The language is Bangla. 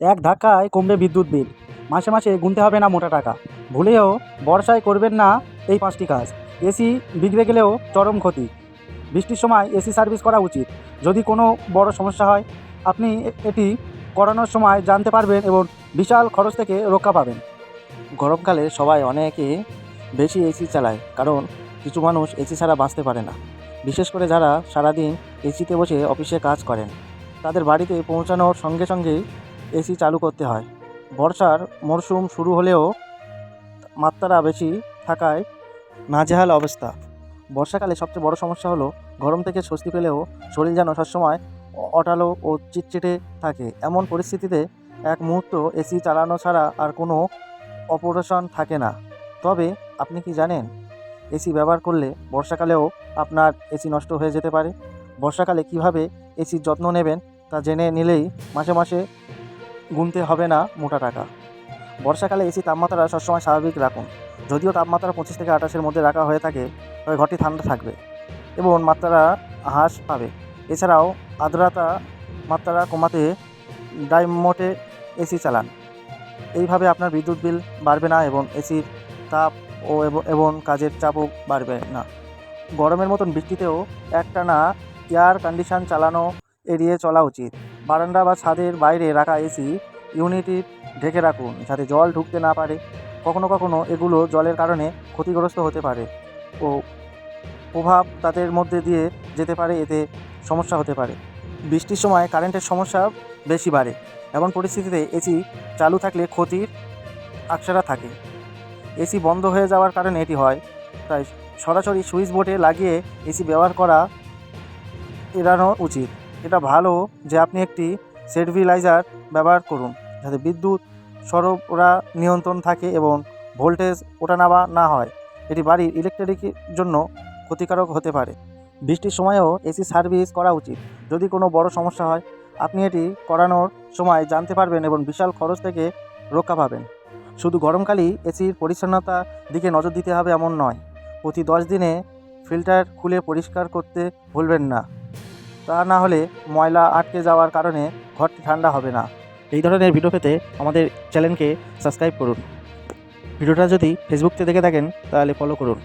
এক ধাক্কায় কমবে বিদ্যুৎ বিল। মাসে মাসে গুনতে হবে না মোটা টাকা। ভুলেও বর্ষায় করবেন না এই পাঁচটি কাজ। এসি বিগড়ে গেলেও চরম ক্ষতি। বৃষ্টির সময় এসি সার্ভিস করা উচিত। যদি কোনো বড় সমস্যা হয়, আপনি এটি করানোর সময় জানতে পারবেন এবং বিশাল খরচ থেকে রক্ষা পাবেন। গরমকালে সবাই অনেকে বেশি এসি চালায়, কারণ কিছু মানুষ এসি ছাড়া বাঁচতে পারে না। বিশেষ করে যারা সারাদিন এসিতে বসে অফিসে কাজ করেন। তাদের বাড়িতে পৌঁছানোর সঙ্গে সঙ্গেই এসি চালু করতে হয়। বর্ষার মরশুম শুরু হলেও মাত্রা বেশি থাকায় নাজেহাল অবস্থা। বর্ষাকালে সবচেয়ে বড় সমস্যা হলো, গরম থেকে স্বস্তি পেলেও শরীর যেন সবসময় অটালো ও চিটচিটে থাকে। এমন পরিস্থিতিতে এক মুহূর্ত এসি চালানো ছাড়া আর কোনো অপারেশন থাকে না। তবে আপনি কি জানেন, এসি ব্যবহার করলে বর্ষাকালেও আপনার এসি নষ্ট হয়ে যেতে পারে? বর্ষাকালে কীভাবে এসির যত্ন নেবেন তা জেনে নিলেই মাসে মাসে গুনতে হবে না মোটা টাকা। বর্ষাকালে এসি তাপমাত্রা সবসময় স্বাভাবিক রাখুন। যদিও তাপমাত্রা পঁচিশ থেকে আঠাশের মধ্যে রাখা হয়ে থাকে, তবে ঘরটি ঠান্ডা থাকবে এবং মাত্রা হ্রাস পাবে। এছাড়াও আর্দ্রতা মাত্রা কমাতে ডাইমোটে এসি চালান। এইভাবে আপনার বিদ্যুৎ বিল বাড়বে না এবং এসির তাপ ও এব- কাজের চাপও বাড়বে না। গরমের মতন বৃষ্টিতেও একটানা এয়ার কন্ডিশন চালানো এড়িয়ে চলা উচিত। বারান্দা বা ছাদের বাইরে রাখা এসি ইউনিটি ঢেকে রাখুন যাতে জল ঢুকতে না পারে। কখনো কখনো এগুলো জলের কারণে ক্ষতিগ্রস্ত হতে পারে ও প্রভাব তাদের মধ্যে দিয়ে যেতে পারে, এতে সমস্যা হতে পারে। বৃষ্টির সময় কারেন্টের সমস্যা বেশি বাড়ে, এমন পরিস্থিতিতে এসি চালু থাকলে ক্ষতির আকসারা থাকে। এসি বন্ধ হয়ে যাওয়ার কারণে এটি হয়, তাই সরাসরি সুইচ বোর্ডে লাগিয়ে এসি ব্যবহার করা এড়ানো উচিত। এটা ভালো যে আপনি একটি সেটভিলাইজার ব্যবহার করুন, যাতে বিদ্যুৎ সরবরাহ নিয়ন্ত্রণ থাকে এবং ভোল্টেজ ওঠানামা না হয়। এটি বাড়ির ইলেকট্রিকের জন্য ক্ষতিকারক হতে পারে। বৃষ্টির সময়েও এসি সার্ভিস করা উচিত। যদি কোনো বড় সমস্যা হয়, আপনি এটি করানোর সময় জানতে পারবেন এবং বিশাল খরচ থেকে রক্ষা পাবেন। শুধু গরমকালেই এসির পরিচ্ছন্নতার দিকে নজর দিতে হবে এমন নয়। প্রতি দশ দিনে ফিল্টার খুলে পরিষ্কার করতে ভুলবেন না। তা না হলে ময়লা আটকে যাওয়ার কারণে ঘরটি ঠান্ডা হবে না। এই ধরনের ভিডিও পেতে আমাদের চ্যানেলকে সাবস্ক্রাইব করুন। ভিডিওটা যদি ফেসবুকতে দেখে থাকেন, তাহলে ফলো করুন।